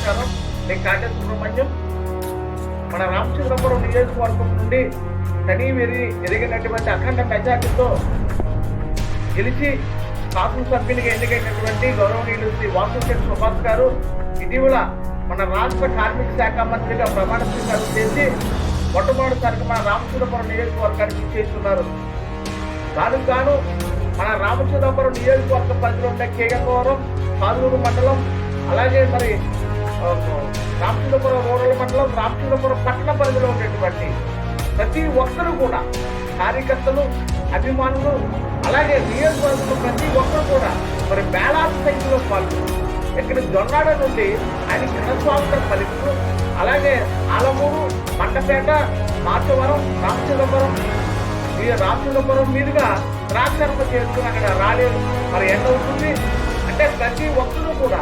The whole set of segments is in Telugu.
నమస్కారం. నేను కాటే సుబ్రహ్మణ్యం. మన రామచంద్రపురం నియోజకవర్గం నుండి కనీవెరి ఎదిగినటువంటి అఖండ మెజార్టీతో గెలిచి శాసనసభ్యునిగా ఎన్నికైనటువంటి గౌరవనీయులు శ్రీ వాసుశేఖర్ సుభాష్ గారు ఇటీవల మన రాష్ట్ర కార్మిక శాఖ మంత్రిగా ప్రమాణ స్వీకారం చేసి మొట్టమొదటిసారిగా మన రామచంద్రపురం నియోజకవర్గానికి చేస్తున్నారు. దానికి గాను మన రామచంద్రపురం నియోజకవర్గ పరిధిలో ఉండే కేగంగవరం పాలూరు మండలం అలాగే మరి రామచంద్రపురం రూరల్ మండలం రామచంద్రపురం పట్టణ పరిధిలో ఉండేటువంటి ప్రతి ఒక్కరూ కూడా కార్యకర్తలు అభిమానులు అలాగే నియోజకవర్గంలో ప్రతి ఒక్కరు కూడా మరి వేలాది సంఖ్యలో పాల్గొన్నారు ఇక్కడ జొన్నాడ నుండి ఆయన ఘనస్వాగతం పలుకుతూ అలాగే ఆలమూరు మండపేట మార్చవరం రామచంద్రపురం ఈ రామచంద్రపురం మీదుగా ద్రాక్షారమ చేసుకుని అక్కడ రాలేదు. మరి ఎండ అవుతుంది అంటే ప్రతి ఒక్కరూ కూడా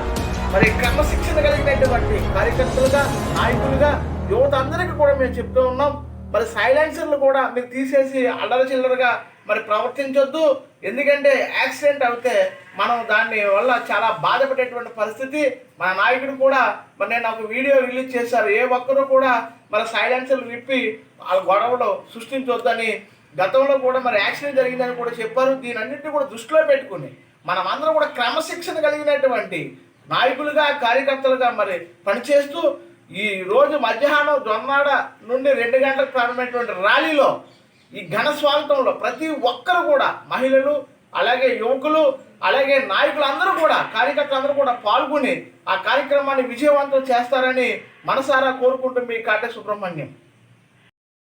మరి క్రమశిక్షణ కలిగినటువంటి కార్యకర్తలుగా నాయకులుగా యువత అందరికీ కూడా మేము చెప్తూ ఉన్నాం. మరి సైలెన్సర్లు కూడా మీరు తీసేసి అల్లర చిల్లరగా మరి ప్రవర్తించొద్దు. ఎందుకంటే యాక్సిడెంట్ అయితే మనం దాన్ని వల్ల చాలా బాధపడేటువంటి పరిస్థితి. మన నాయకుడు కూడా మరి నేను ఒక వీడియో రిలీజ్ చేశారు. ఏ ఒక్కరూ కూడా మరి సైలెన్సర్లు విప్పి వాళ్ళ గొడవలు సృష్టించొద్దని గతంలో కూడా మరి యాక్సిడెంట్ జరిగిందని కూడా చెప్పారు. దీని అన్నింటినీ కూడా దృష్టిలో పెట్టుకుని మనం అందరం కూడా క్రమశిక్షణ కలిగినటువంటి నాయకులుగా కార్యకర్తలుగా మరి పనిచేస్తూ ఈ రోజు మధ్యాహ్నం జొన్నాడ నుండి రెండు గంటలకు ప్రారంభమైనటువంటి ర్యాలీలో ఈ ఘన స్వాగతంలో ప్రతి ఒక్కరు కూడా మహిళలు అలాగే యువకులు అలాగే నాయకులు అందరూ కూడా కార్యకర్తలు అందరూ కూడా పాల్గొని ఆ కార్యక్రమాన్ని విజయవంతం చేస్తారని మనసారా కోరుకుంటూ మీ కాటే సుబ్రహ్మణ్యం.